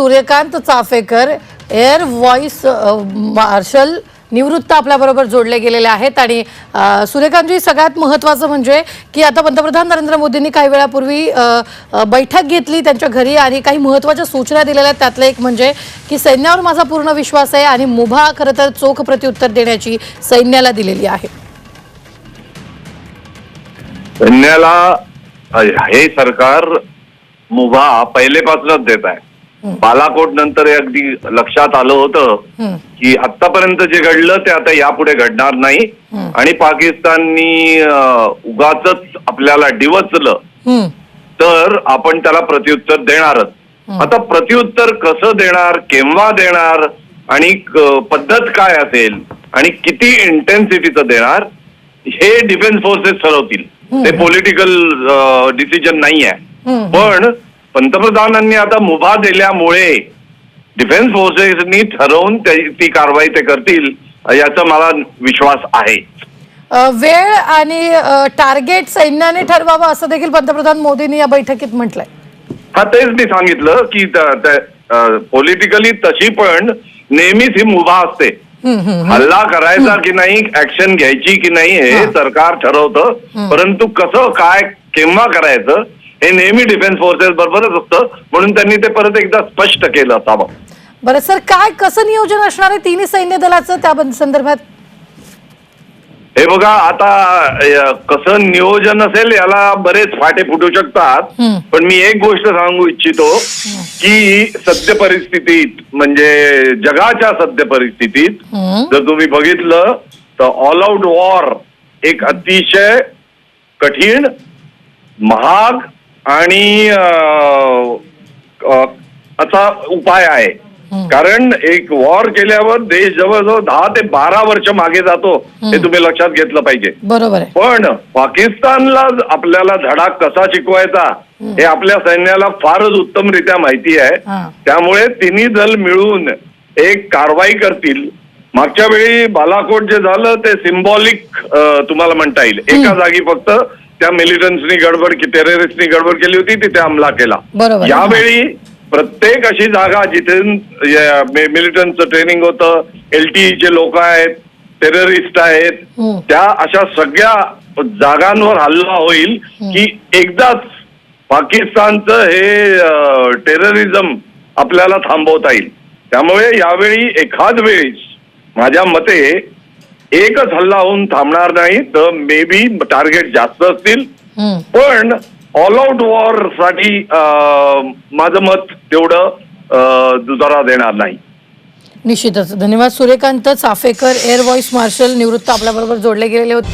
Suryakant Chaphekar air vice marshal निवृत्त आपल्याबरोबर जोडले गेलेले आहेत. आणि सूर्यकांतजी सगळ्यात महत्त्वाचं म्हणजे की आता पंतप्रधान नरेंद्र मोदींनी काही वेळापूर्वी बैठक घेतली त्यांच्या घरी आणि काही महत्त्वाच्या सूचना दिलेल्या आहेत. त्यातलं एक म्हणजे की सैन्यावर माझा पूर्ण विश्वास आहे आणि मुभा खरं तर चोख प्रत्युत्तर देण्याची सैन्याला दिलेली आहे. सैन्याला हे सरकार मुभा पहिलेपासूनच देत आहे. बालाकोट नंतर हे अगदी लक्षात आलं होतं की आतापर्यंत जे घडलं ते आता यापुढे घडणार नाही. आणि पाकिस्ताननी उगाच आपल्याला डिवचलं तर आपण त्याला प्रत्युत्तर देणारच. आता प्रत्युत्तर कसं देणार केव्हा देणार आणि पद्धत काय असेल आणि किती इंटेन्सिटीचं देणार हे डिफेन्स फोर्सेस ठरवतील. ते पॉलिटिकल डिसिजन नाही आहे. पण पंतप्रधानांनी आता मुभा दिल्यामुळे डिफेन्स फोर्सेसनी ठरवून ती कारवाई ते करतील याचा मला विश्वास आहे वेळ आणि टार्गेट सैन्याने ठरवावं असं देखील पंतप्रधान मोदींनी या बैठकीत म्हटलंय हा तेच मी सांगितलं की पॉलिटिकली तशी पण नेहमीच ही मुभा असते. हल्ला करायचा की नाही ऍक्शन घ्यायची की नाही हे. सरकार ठरवतं. परंतु कसं काय केव्हा करायचं हे नेहमी डिफेन्स फोर्सेस बरोबरच असतं. म्हणून त्यांनी ते परत एकदा स्पष्ट केलं असावं बरं सर काय कसं नियोजन असणार आहे तिन्ही सैन्य दलाचं त्या संदर्भात? हे बघा आता कसं नियोजन असेल याला बरेच फाटे फुटू शकतात. पण मी एक गोष्ट सांगू इच्छितो की सद्य परिस्थितीत म्हणजे जगाच्या सद्य परिस्थितीत. जर तुम्ही बघितलं तर ऑल आउट वॉर एक अतिशय कठीण महाग आणि असा उपाय आहे. कारण एक वॉर केल्यावर देश जवळजवळ दहा ते बारा वर्ष मागे जातो हे. तुम्ही लक्षात घेतलं पाहिजे. बरोबर पण पाकिस्तानला आपल्याला धडा कसा शिकवायचा हे आपल्या सैन्याला फारच उत्तमरित्या माहिती आहे. त्यामुळे तिन्ही दल मिळून एक कारवाई करतील. मागच्या वेळी बालाकोट जे झालं ते सिम्बॉलिक तुम्हाला म्हणता येईल. एका जागी फक्त त्या मिलिटन्सनी गडबड की टेररिस्टनी गडबड केली होती तिथे हमला केला बरोबर. यावेळी प्रत्येक अशी जागा जिथे मिलिटन्सचं ट्रेनिंग होतं एलटीईचे लोक आहेत टेररिस्ट आहेत हम्म. त्या अशा सगळ्या जागांवर हल्ला होईल की एकदाच पाकिस्तानचं हे टेररिझम आपल्याला थांबवता येईल त्यामुळे यावेळी एखाद वेळेस माझ्या मते एकच हल्ला होऊन थांबणार नाही तर मे बी टार्गेट जास्त असतील. पण ऑल आउट वॉरसाठी माझं मत तेवढं दुजारा देणार नाही. निश्चितच. धन्यवाद Suryakant Chaphekar air vice marshal निवृत्त आपल्याबरोबर जोडले गेलेले होते.